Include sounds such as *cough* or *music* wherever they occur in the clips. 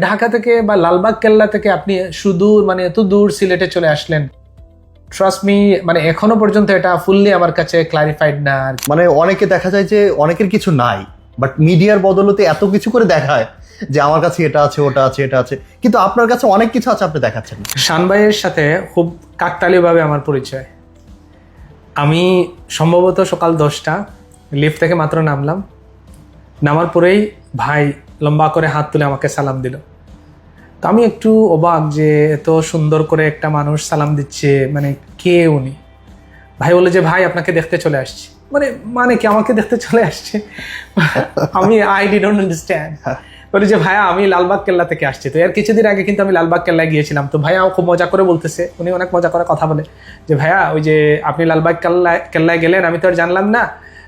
ঢাকা থেকে বা লালবাগ কেল্লা থেকে আপনি সুদূর মানে এত দূর সিলেটে চলে আসলেন। ট্রাস্ট মি মানে এখনও পর্যন্ত এটা ফুললি আমার কাছে ক্লারিফাইড না মানে অনেকে দেখা যায় যে অনেকের কিছু নাই বাট মিডিয়ার বদলতে এত কিছু করে দেখায় যে আমার কাছে এটা আছে ওটা আছে এটা আছে। কিন্তু আপনার কাছে অনেক কিছু আছে আপনি দেখাচ্ছেন। না। শান ভাইয়ের সাথে খুব কাকতালীয়ভাবে আমার পরিচয়। আমি সম্ভবত সকাল দশটা লিফট থেকে মাত্র নামলাম। নামার পরেই ভাই লম্বা করে হাত তুলে আমাকে সালাম দিল। তো আমি একটু অবাক যে এত সুন্দর করে একটা মানুষ সালাম দিচ্ছে মানে কে উনি? ভাই বলে যে, ভাই, আপনাকে দেখতে চলে আসছি। মানে মানে কি আমাকে দেখতে চলে আসছে? আমি আই ডি ডোন্ট আন্ডারস্ট্যান্ড বলে যে, ভাইয়া, আমি লালবাগ কেল্লা থেকে আসছি। তো এর কিছুদিন আগে কিন্তু আমি লালবাগ কেল্লায় গিয়েছিলাম। তো ভাইয়া খুব মজা করে বলতেছে, উনি অনেক মজা করে কথা বলে যে, ভাইয়া, ওই যে আপনি লালবাগ কেল্লায় কেল্লায় গেলেন, আমি তো আর জানলাম না।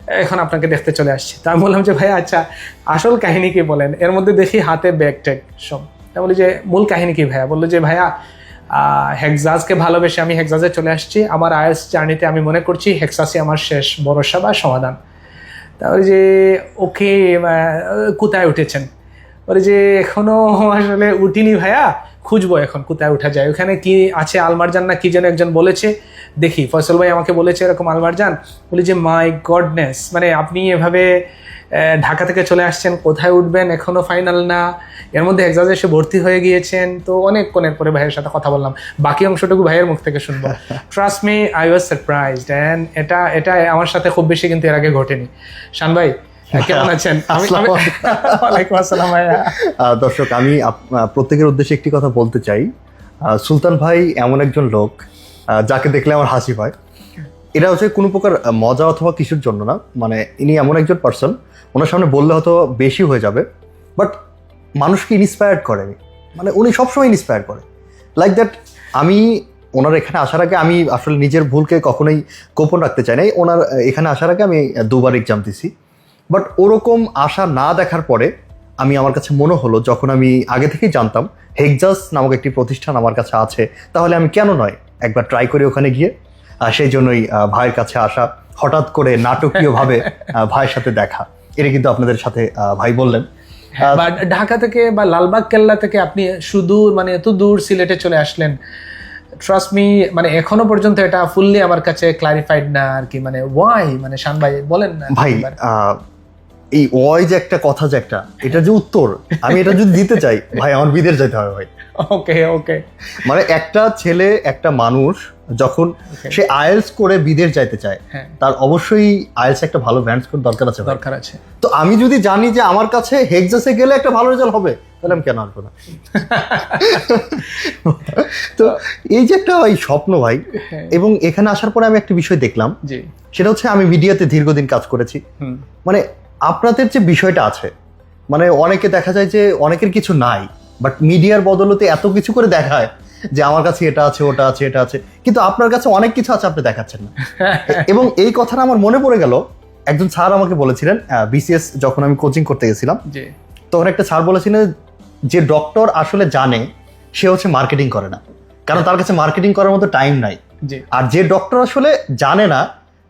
এখন আপনাকে দেখতে চলে আসছি। তা বললাম যে ভাইয়া আচ্ছা আসল কাহিনী কি বলেন? এর মধ্যে দেখি হাতে ব্যাগ ট্যাগ সব। তা বলি যে, মূল কাহিনী কি ভাইয়া? বলল যে, ভাইয়া হেক্সাসকে ভালোবেসে আমি হেক্সাসে চলে আসছি। আমার আইএস জার্নিতে আমি মনে করছি হেক্সাসই আমার শেষ ভরসা বা সমাধান। তারপরে যে, ওকে কোথায় উঠেছেন? বলে যে, এখনও আসলে উঠিনি ভাইয়া। খুঁজবো এখন কোথায় উঠা যায়। ওখানে কি আছে আলমারজান না কি যেন একজন বলেছে? দেখি ফসল ভাই আমাকে বলেছে এরকম আলমারজান। বলি যে মাই গডনেস মানে আপনি এভাবে ঢাকা থেকে চলে আসছেন কোথায় উঠবেন? এখনও ফাইনাল না। এর মধ্যে এক্সাজে এসে ভর্তি হয়ে গিয়েছেন। তো অনেক কোণের পরে ভাইয়ের সাথে কথা বললাম। বাকি অংশটুকু ভাইয়ের মুখ থেকে শুনব। Trust me I was surprised and এটা এটা আমার সাথে খুব বেশি কিন্তু এর আগে ঘটেনি। শান ভাই কেমন আছেন? ওয়ালাইকুম আসসালাম ভাইয়া। দর্শক আমি প্রত্যেকের উদ্দেশ্যে একটি কথা বলতে চাই। সুলতান ভাই এমন একজন লোক যাকে দেখলে আমার হাসি পায় এটা হচ্ছে কোনো প্রকার মজা অথবা কিছুর জন্য না। মানে ইনি এমন একজন পার্সন ওনার সামনে বললে হয়তো বেশি হয়ে যাবে বাট মানুষকে ইন্সপায়ার্ড করে মানে উনি সবসময় ইন্সপায়ার করে। লাইক দ্যাট আমি ওনার এখানে আসার আগে আমি আসলে নিজের ভুলকে কখনোই গোপন রাখতে চাই নাই। ওনার এখানে আসার আগে আমি দুবার এক্সাম দিছি। বাট ওরকম আশা না দেখার পরে আমি আমার কাছে মনে হলো যখন আমি আগে থেকেই জানতাম হেকজাস নামক একটি প্রতিষ্ঠান আমার কাছে আছে তাহলে আমি কেন নয় একবার ট্রাই করি ওখানে গিয়ে। আর সেই জন্যই ভাইয়ের কাছে আসা হঠাৎ করে নাটকীয়ভাবে *laughs* ভাইয়ের সাথে দেখা। এটা কিন্তু আপনাদের সাথে ভাই বললেন। হ্যাঁ, বা ঢাকা থেকে বা লালবাগ কেল্লা থেকে আপনি সুদূর মানে এত দূর সিলেটে চলে আসলেন। ট্রাস্ট মি মানে এখনও পর্যন্ত এটা ফুললি আমার কাছে ক্লারিফাইড না আর কি মানে ওয়াই মানে শান ভাই বলেন না ভাই এই ওয় যে একটা কথা যে একটা এটা যে উত্তর আমি এটা যদি দিতে চাই ভাই আমার বিদেশ যেতে হবে ভাই। ওকে ওকে মানে একটা ছেলে একটা মানুষ যখন সে আয়েলস করে বিদেশ যাইতে চায় হ্যাঁ। তার অবশ্যই আয়েলস একটা ভালো ব্র্যান্ড স্কোর দরকার আছে দরকার আছে। তো আমি যদি জানি যে আমার কাছে হেক্সাসে গেলে একটা ভালো রেজাল্ট হবে তাহলে আমি কেন আসব না? *laughs* তো এই যে একটা ভাই স্বপ্ন ভাই হ্যাঁ, এবং এখানে আসার পরে আমি একটা বিষয় দেখলাম সেটা হচ্ছে আমি মিডিয়াতে দীর্ঘদিন কাজ করেছি। মানে আপনাদের যে বিষয়টা আছে মানে অনেকে দেখা যায় যে অনেকের কিছু নাই বাট মিডিয়ার বদলতে এত কিছু করে দেখায় যে আমার কাছে এটা আছে ওটা আছে এটা আছে কিন্তু আপনার কাছে অনেক কিছু আছে আপনি দেখাচ্ছেন না। *laughs* এবং এই কথাটা আমার মনে পড়ে গেল একজন স্যার আমাকে বলেছিলেন বিসিএস যখন আমি কোচিং করতে গেছিলাম তখন একটা স্যার বলেছিলেন যে ডক্টর আসলে জানে সে হচ্ছে মার্কেটিং করে না কারণ তার কাছে মার্কেটিং করার মতো টাইম নাই। আর যে ডক্টর আসলে জানে না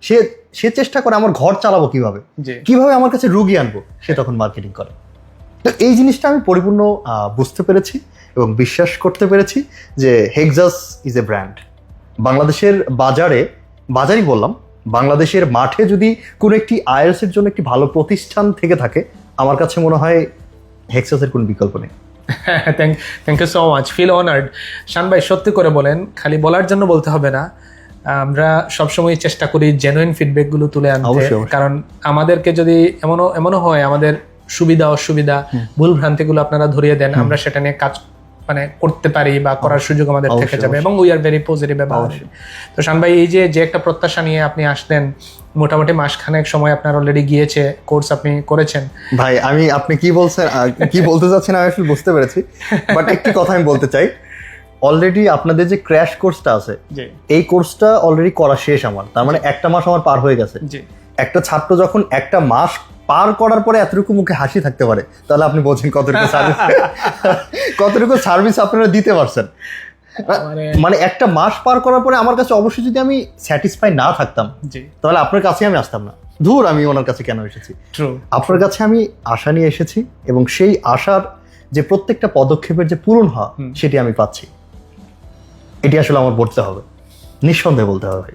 সে সে চেষ্টা করে আমার ঘর চালাবো কীভাবে? কীভাবে আমার কাছে রুগী আনব? সে তখন মার্কেটিং করে। তো এই জিনিসটা আমি পরিপূর্ণ বুঝতে পেরেছি এবং বিশ্বাস করতে পেরেছি যে হেক্সাস ইজ এ ব্র্যান্ড বাংলাদেশের বাজারে বাজারই বললাম বাংলাদেশের মাঠে যদি কোনো একটি আইএলস এর জন্য একটি ভালো প্রতিষ্ঠান থেকে থাকে আমার কাছে মনে হয় হেক্সাসের কোনো বিকল্প নেই। Thank thank you so much feel honoured Shaan ভাই সত্যি করে বলেন খালি বলার জন্য বলতে হবে না। আমরা সবসময় চেষ্টা করি জেনুইন ফিডব্যাকগুলো তুলে আনতে। কারণ আমাদেরকে যদি এমনও এমনও হয় আমাদের সুবিধা অসুবিধা ভুল ভ্রান্তিগুলো আপনারা ধরিয়ে দেন আমরা সেটা নিয়ে কাজ মানে করতে পারি বা করার সুযোগ আমাদের থেকে যাবে। এবং we are very positive about তো শান ভাই এই যে যে একটা প্রত্যাশা নিয়ে আপনি আসলেন মোটামুটি মাসখানেক সময় আপনার অলরেডি গিয়েছে কোর্স আপনি করেছেন। ভাই আমি আপনি কি বলছেন কি বলতে চাচ্ছেন আমি আসলে বুঝতে পেরেছি। *laughs* বাট একটি কথা আমি বলতে চাই। অলরেডি আপনাদের যে ক্র্যাশ কোর্সটা আছে এই কোর্সটা অলরেডি করা শেষ আমার। তার মানে একটা মাস আমার পার হয়ে গেছে। একটা ছাত্র যখন একটা মাস পার করার পরে এতটুকু মুখে হাসি থাকতে পারে তাহলে আপনি বলছেন কতটুকু সার্ভিস *laughs* কতটুকু সার্ভিস আপনারা দিতে পারছেন। মানে মানে একটা মাস পার করার পরে আমার কাছে অবশ্যই যদি আমি স্যাটিসফাই না থাকতাম তাহলে আপনার কাছে আমি আসতাম না। ধুর আমি ওনার কাছে কেন এসেছি? আপনার কাছে আমি আশা নিয়ে এসেছি এবং সেই আশার যে প্রত্যেকটা পদক্ষেপের যে পূরণ হওয়া সেটি আমি পাচ্ছি। এটি আসলে আমার বলতে হবে। নিঃসন্দেহে বলতে হবে।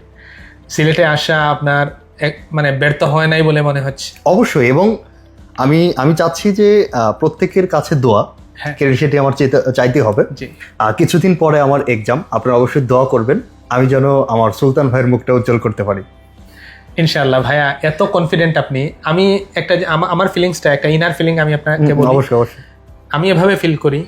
সিলেটে আসা আপনার মানে ব্যর্থ হয় নাই বলে মনে হচ্ছে? অবশ্যই এবং আমি আমি চাচ্ছি যে প্রত্যেকের কাছে দোয়া হ্যাঁ। সেটি আমার চাইতে হবে। কিছুদিন পরে আমার এক্সাম আপনারা অবশ্যই দোয়া করবেন। আমি যেন আমার সুলতান ভাইয়ের মুখটা উজ্জ্বল করতে পারি। ইনশাআল্লাহ ভাইয়া এত কনফিডেন্ট আপনি। আমি একটা আমার ফিলিংসটা একটা ইনার ফিলিং আমি আপনাকে অবশ্যই অবশ্যই। আমি এভাবে ফিল করি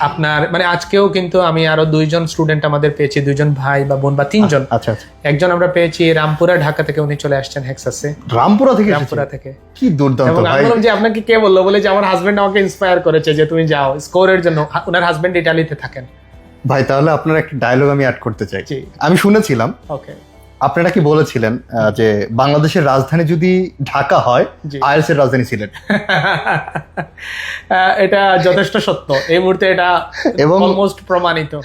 আপনার মানে আজকেও কিন্তু আমি আরও দুইজন স্টুডেন্ট আমাদের পেয়েছি দুইজন ভাই বা বোন বা তিনজন। আচ্ছা আচ্ছা একজন আমরা পেয়েছি রামপুরা ঢাকা থেকে উনি চলে আসছেন হেক্সাসে রামপুরা থেকে রামপুরা থেকে। কি দুর্দান্ত ভাই। বললাম যে আপনাকে কে বলল? বলে যে আমার হাজবেন্ড আমাকে ইন্সপায়ার করেছে যে তুমি যাও। স্কোরের জন্য ওনার হাজবেন্ড ইটালিতে থাকেন। ভাই তাহলে আপনার একটা ডায়লগ আমি অ্যাড করতে চাই। আমি শুনেছিলাম। ওকে আপনারা কি বলেছিলেন আহ, যে বাংলাদেশের রাজধানী যদি ঢাকা হয়। আইএলস এর রাজধানী সিলেট? *laughs* এটা যথেষ্ট সত্য। এই মুহূর্তে এটা এবং- অলমোস্ট প্রমাণিত।